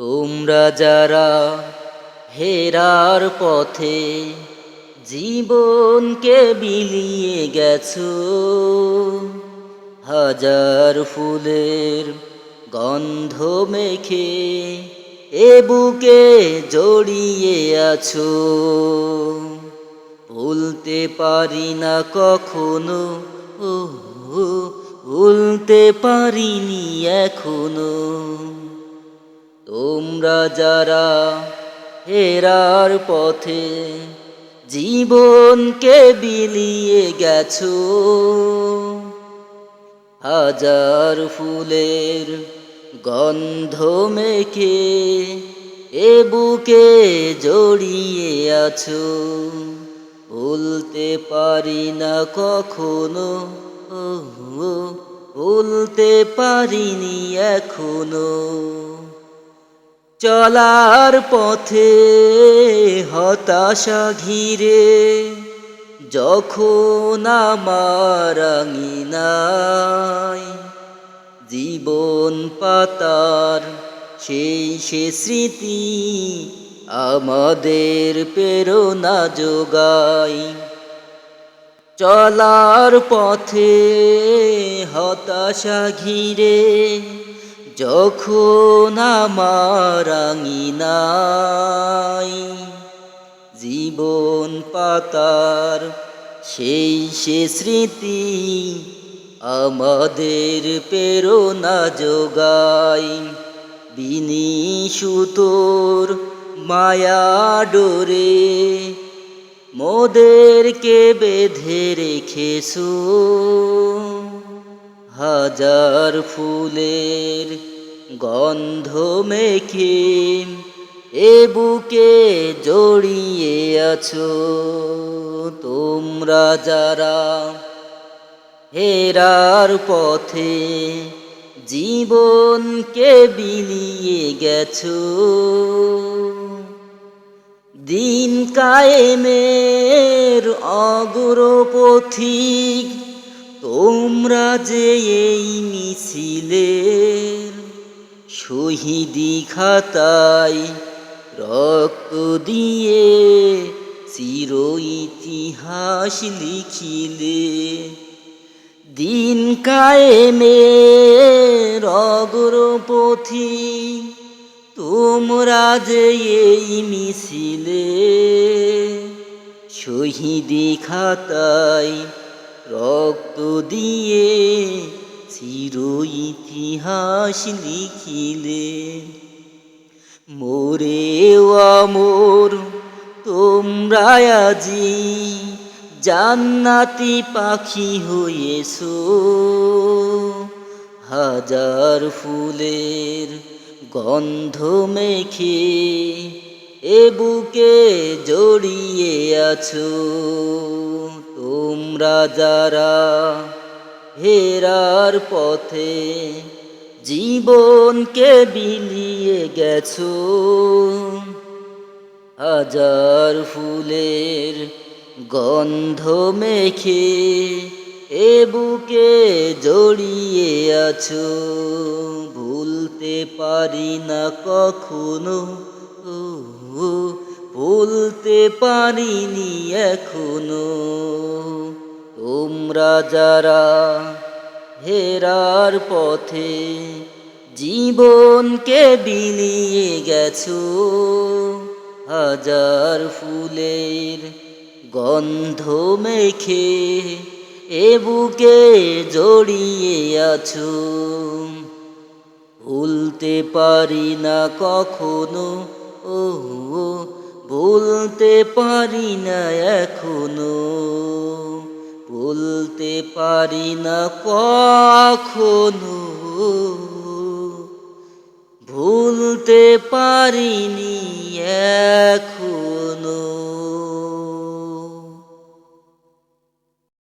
তোমরা যারা হেরার পথে জীবনকে বিলিয়ে গেছো, হাজার ফুলের গন্ধ মেখে এ বুকে জড়িয়ে আছো। ভুলতে পারি না কখনো ও ভুলতে পারিনি এখনও। তোমরা যারা হেরার পথে জীবনকে বিলিয়ে গেছো, হাজার ফুলের গন্ধ মেখে এ বুকে জড়িয়ে আছো ভুলতে পারি না কখনো ও ভুলতে পারিনি এখনও। চলার পথে হতাশা ঘিরে, যখন আমার আঙিনায় জীবন পাতার সেই সে স্মৃতি আমাদের প্রেরণা যোগায়। চলার পথে হতাশা ঘিরে যখন আমার আঙিনায় জীবন পাতার সেই সে স্মৃতি আমাদের প্রেরণা যোগায় বিনি সুতোর মায়া ডোরে মোদেরকে বেঁধে রেখেছো। হাজার ফুলের গন্ধ মেখে এ বুকে জড়িয়ে আছো তোমরা যারা হেরার পথে জীবনকে বিলিয়ে গেছো। দিন কায়েমের অগ্রপথিক তোমরা যে এই মিছিলের শহীদি খাতায় রক্ত দিয়ে চির ইতিহাস লিখিলে। দিন কায়েমের অগ্রপথি তোমরা যে এই মিছিলে। শহীদি খাতায় রক্ত দিয়ে চির ইতিহাস লিখিলে, মোরে আমোর তোমরা আজি জান্নাতি পাখি হয়েছো হাজার ফুলের গন্ধ মেখে এ বুকে জড়িয়ে আছো। তোমরা যারা হেরার পথে জীবনকে বিলিয়ে গেছো। হাজার ফুলের গন্ধ মেখে এ বুকে জড়িয়ে আছো। ভুলতে পারি না কখনো ভুলতে পারিনি এখনও। তোমরা যারা হেরার পথে জীবনকে বিলিয়ে গেছো, হাজার ফুলের গন্ধ মেখে এ বুকে জড়িয়ে আছো। ভুলতে পারি না কখনো ও ভুলতে পারি না এখনও। ভুলতে পারি না কখনো। ভুলতে পারিনি এখনও।